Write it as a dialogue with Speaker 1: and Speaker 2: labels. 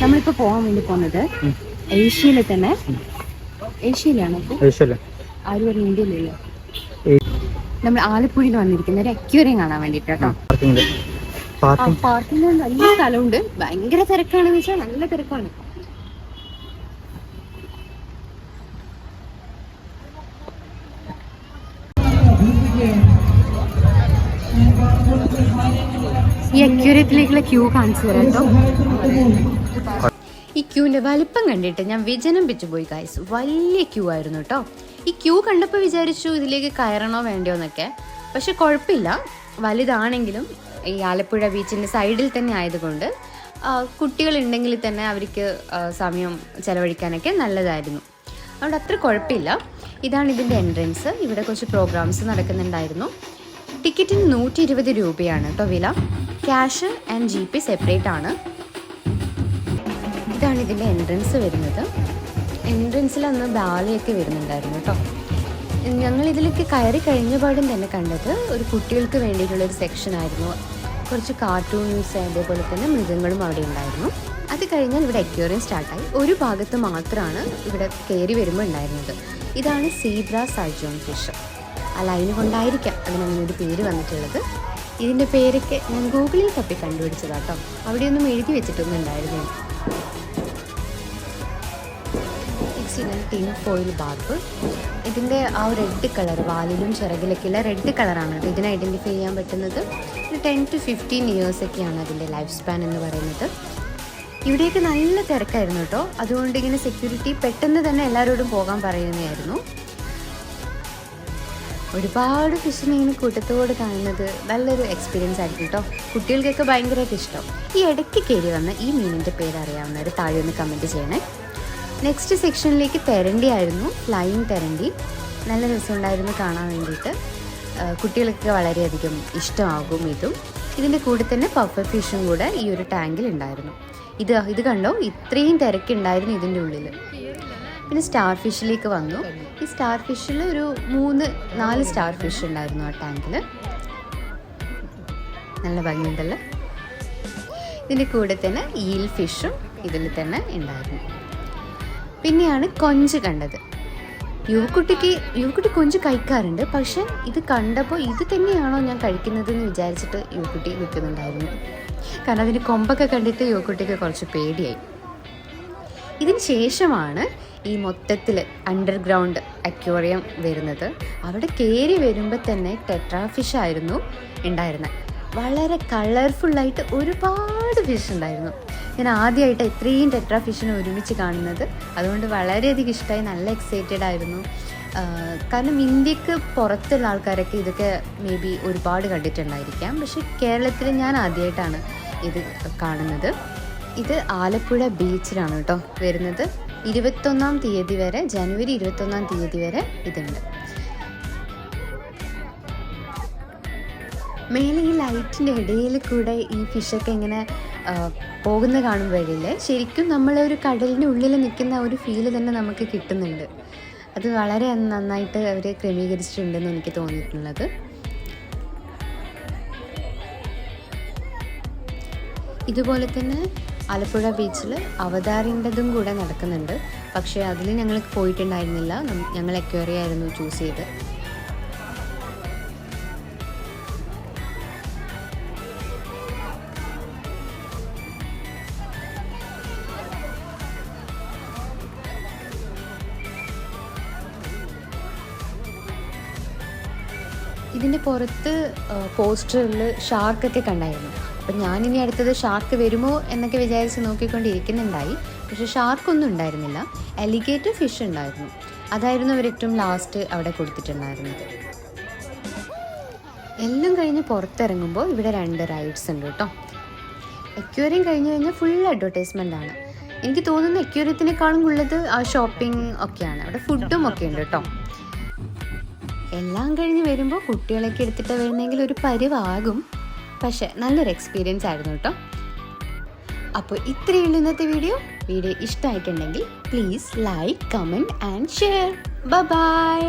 Speaker 1: നമ്മളിപ്പോ പോകാൻ വേണ്ടി പോകുന്നത്. ഏഷ്യയിലെ തന്നെ. ഏഷ്യയിലാണ് ആരും ഇന്ത്യയിലല്ലോ? നമ്മൾ ആലപ്പുഴയിൽ വന്നിരിക്കുന്ന ഒരു അക്യൂറിയം കാണാൻ വേണ്ടിട്ട് കേട്ടോ.
Speaker 2: പാർക്കിംഗ്
Speaker 1: നല്ല സ്ഥലമുണ്ട്. ഭയങ്കര തിരക്കാണെന്ന് വെച്ചാൽ നല്ല തിരക്കാണ്. ഈ അക്യൂരിയത്തിലേക്കുള്ള ക്യൂ കാണിച്ചു തരാം കേട്ടോ ഈ ക്യൂവിന്റെ വലിപ്പം കണ്ടിട്ട് ഞാൻ വിജനം പിച്ചുപോയി ഗൈസ് വലിയ ക്യൂ ആയിരുന്നു കേട്ടോ ഈ ക്യൂ കണ്ടപ്പോൾ വിചാരിച്ചു ഇതിലേക്ക് കയറണോ വേണ്ടയോ എന്നൊക്കെ. പക്ഷെ കുഴപ്പമില്ല വലുതാണെങ്കിലും ഈ ആലപ്പുഴ ബീച്ചിന്റെ സൈഡിൽ തന്നെ ആയതുകൊണ്ട് കുട്ടികളുണ്ടെങ്കിൽ തന്നെ അവർക്ക് സമയം ചെലവഴിക്കാനൊക്കെ നല്ലതായിരുന്നു. അതുകൊണ്ട് അത്ര കുഴപ്പമില്ല ഇതാണ് ഇതിന്റെ എൻട്രൻസ് ഇവിടെ കുറച്ച് പ്രോഗ്രാംസ് നടക്കുന്നുണ്ടായിരുന്നു. ടിക്കറ്റിന് നൂറ്റി ഇരുപത് രൂപയാണ് കേട്ടോ വില. Cash and G P separate ആണ്. ഇതാണ് ഇതിന്റെ എൻട്രൻസ് വരുന്നത്. എൻട്രൻസിൽ അന്ന് ബാലയൊക്കെ വരുന്നുണ്ടായിരുന്നു കേട്ടോ ഞങ്ങൾ ഇതിലേക്ക് കയറി കഴിഞ്ഞ പാടും തന്നെ കണ്ടത് ഒരു കുട്ടികൾക്ക് വേണ്ടിയിട്ടുള്ള ഒരു സെക്ഷൻ ആയിരുന്നു. കുറച്ച് കാർട്ടൂൺസ് അതേപോലെ തന്നെ മൃഗങ്ങളും അവിടെ ഉണ്ടായിരുന്നു. അത് കഴിഞ്ഞാൽ ഇവിടെ അക്വേറിയം സ്റ്റാർട്ടായി ഒരു ഭാഗത്ത് മാത്രമാണ് ഇവിടെ കയറി വരുമ്പോൾ ഉണ്ടായിരുന്നത്. ഇതാണ് സീബ്ര സാജോൺ ഫിഷ്. ആ ലൈന് കൊണ്ടായിരിക്കാം. അതിനങ്ങനെ ഒരു പേര് വന്നിട്ടുള്ളത്. ഇതിന്റെ പേരൊക്കെ ഞാൻ ഗൂഗിളിൽ തപ്പി കണ്ടുപിടിച്ചതാട്ടോ. അവിടെയൊന്നും എഴുതി വെച്ചിട്ടൊന്നും ഉണ്ടായിരുന്നു സിക്സ്റ്റീൻ ടിൻ ഫോയിൽ ഇതിന്റെ ആ റെഡ് കളർ വാലിലും ചിറകിലൊക്കെ ഉള്ള റെഡ് കളറാണ് ഇതിനെ ഐഡന്റിഫൈ ചെയ്യാൻ പറ്റുന്നത്. ഒരു ടെൻ ടു ഫിഫ്റ്റീൻ ഇയേഴ്സൊക്കെയാണ് അതിന്റെ ലൈഫ് സ്പാൻ എന്ന് പറയുന്നത്. ഇവിടെയൊക്കെ നല്ല തിരക്കായിരുന്നു കേട്ടോ. അതുകൊണ്ട് ഇങ്ങനെ സെക്യൂരിറ്റി പെട്ടെന്ന് തന്നെ എല്ലാവരോടും പോകാൻ പറയുന്നതായിരുന്നു. ഒരുപാട് ഫിഷിനെ ഇങ്ങനെ കൂട്ടത്തോട് കാണുന്നത് നല്ലൊരു എക്സ്പീരിയൻസ് ആയിരിക്കും കേട്ടോ കുട്ടികൾക്കൊക്കെ ഭയങ്കരമായിട്ട് ഇഷ്ടം. ഈ ഇടയ്ക്ക് കയറി വന്ന ഈ മീനിന്റെ പേര് അറിയാവുന്നവർ താഴെ ഒന്ന് കമന്റ് ചെയ്യണേ. നെക്സ്റ്റ് സെക്ഷനിലേക്ക് തെരണ്ടി ആയിരുന്നു ഫ്ലൈയിങ് തെരണ്ടി. നല്ല രസമുണ്ടായിരുന്നു കാണാൻ വേണ്ടിയിട്ട്. കുട്ടികൾക്ക് വളരെയധികം ഇഷ്ടമാകും ഇതും. ഇതിന്റെ കൂടെ തന്നെ പഫർ ഫിഷും കൂടെ ഈ ഒരു ടാങ്കിൽ ഉണ്ടായിരുന്നു. ഇത് ഇത് കണ്ടോ? ഇത്രയും തിരക്കുണ്ടായിരുന്നു ഇതിന്റെ ഉള്ളിൽ പിന്നെ സ്റ്റാർ ഫിഷിലേക്ക് വന്നു. ഈ സ്റ്റാർ ഫിഷിൽ ഒരു മൂന്ന് നാല് സ്റ്റാർ ഫിഷ് ഉണ്ടായിരുന്നു ആ ടാങ്കിൽ നല്ല ഭംഗിയുണ്ടല്ലോ. ഇതിന്റെ കൂടെ തന്നെ ഈൽ ഫിഷും ഇതിൽ തന്നെ ഉണ്ടായിരുന്നു. പിന്നെയാണ് കൊഞ്ച് കണ്ടത്. യുവക്കുട്ടിക്ക് യുവക്കുട്ടി കൊഞ്ച് കഴിക്കാറുണ്ട്. പക്ഷെ ഇത് കണ്ടപ്പോൾ ഇത് തന്നെയാണോ ഞാൻ കഴിക്കുന്നതെന്ന് വിചാരിച്ചിട്ട് യുവക്കുട്ടി നിൽക്കുന്നുണ്ടായിരുന്നു. കാരണം അതിന്റെ കൊമ്പൊക്കെ കണ്ടിട്ട് യുവക്കുട്ടിക്ക് കുറച്ച് പേടിയായി. ഇതിന് ശേഷമാണ് ഈ മൊത്തത്തിൽ അണ്ടർഗ്രൗണ്ട് അക്വേറിയം വരുന്നത്. അവിടെ കയറി വരുമ്പോൾ തന്നെ ടെട്രാ ഫിഷ് ആയിരുന്നു ഉണ്ടായിരുന്നത്. വളരെ കളർഫുള്ളായിട്ട് ഒരുപാട് ഫിഷ് ഉണ്ടായിരുന്നു. ഞാൻ ആദ്യമായിട്ട് ഇത്രയും ടെട്രാ ഫിഷിനെ ഒരുമിച്ച് കാണുന്നത്. അതുകൊണ്ട് വളരെയധികം ഇഷ്ടമായി നല്ല എക്സൈറ്റഡ് ആയിരുന്നു. കാരണം ഇന്ത്യയ്ക്ക് പുറത്തുള്ള ആൾക്കാരൊക്കെ ഇതൊക്കെ മേ ബി ഒരുപാട് കണ്ടിട്ടുണ്ടായിരിക്കാം. പക്ഷെ കേരളത്തിൽ ഞാൻ ആദ്യമായിട്ടാണ് ഇത് കാണുന്നത്. ഇത് ആലപ്പുഴ ബീച്ചിലാണ് കേട്ടോ വരുന്നത്. ഇരുപത്തൊന്നാം തീയതി വരെ ജനുവരി ഇരുപത്തൊന്നാം തീയതി വരെ ഇതുണ്ട്. മേലെ ഈ ലൈറ്റിന്റെ ഇടയിൽ കൂടെ ഈ ഫിഷൊക്കെ ഇങ്ങനെ പോകുന്ന കാണുമ്പോഴില്ലേ ശരിക്കും നമ്മളൊരു കടലിന്റെ ഉള്ളിൽ നിൽക്കുന്ന ഒരു ഫീൽ തന്നെ നമുക്ക് കിട്ടുന്നുണ്ട്. അത് വളരെ നന്നായിട്ട് അവർ ക്രമീകരിച്ചിട്ടുണ്ടെന്ന് എനിക്ക് തോന്നിയിട്ടുള്ളത്. ഇതുപോലെ തന്നെ ആലപ്പുഴ ബീച്ചിൽ അവതാറിന്റെതും കൂടെ നടക്കുന്നുണ്ട്. പക്ഷേ അതിൽ ഞങ്ങൾ പോയിട്ടുണ്ടായിരുന്നില്ല. ഞങ്ങൾ എക്വയറി ആയിരുന്നു ചൂസ് ചെയ്ത്. ഇതിന്റെ പുറത്ത് പോസ്റ്ററിൽ ഷാർക്കൊക്കെ കണ്ടായിരുന്നു? അപ്പം ഞാനിനി അടുത്തത് ഷാർക്ക് വരുമോ എന്നൊക്കെ വിചാരിച്ച് നോക്കിക്കൊണ്ടിരിക്കുന്നുണ്ടായി. പക്ഷെ ഷാർക്കൊന്നും ഉണ്ടായിരുന്നില്ല. അലിഗേറ്റർ ഫിഷ് ഉണ്ടായിരുന്നു. അതായിരുന്നു അവർ ഏറ്റവും ലാസ്റ്റ് അവിടെ കൊടുത്തിട്ടുണ്ടായിരുന്നത്. എല്ലാം കഴിഞ്ഞ് പുറത്തിറങ്ങുമ്പോൾ ഇവിടെ രണ്ട് റൈഡ്സ് ഉണ്ട് കേട്ടോ. എക്യൂറിയം കഴിഞ്ഞ് കഴിഞ്ഞാൽ ഫുൾ അഡ്വർടൈസ്മെന്റ് ആണ്. എനിക്ക് തോന്നുന്നു എക്യൂറിയത്തിനേക്കാളും ഉള്ളത് ആ ഷോപ്പിംഗ് ഒക്കെയാണ്. അവിടെ ഫുഡും ഒക്കെ ഉണ്ട് കേട്ടോ. എല്ലാം കഴിഞ്ഞ് വരുമ്പോൾ കുട്ടികളൊക്കെ എടുത്തിട്ട് വരുന്നെങ്കിൽ ഒരു പരിവാകും. പക്ഷെ നല്ലൊരു എക്സ്പീരിയൻസ് ആയിരുന്നു കേട്ടോ അപ്പോൾ ഇത്രയുള്ള ഇന്നത്തെ വീഡിയോ വീഡിയോ ഇഷ്ടമായിട്ടുണ്ടെങ്കിൽ please like comment and share bye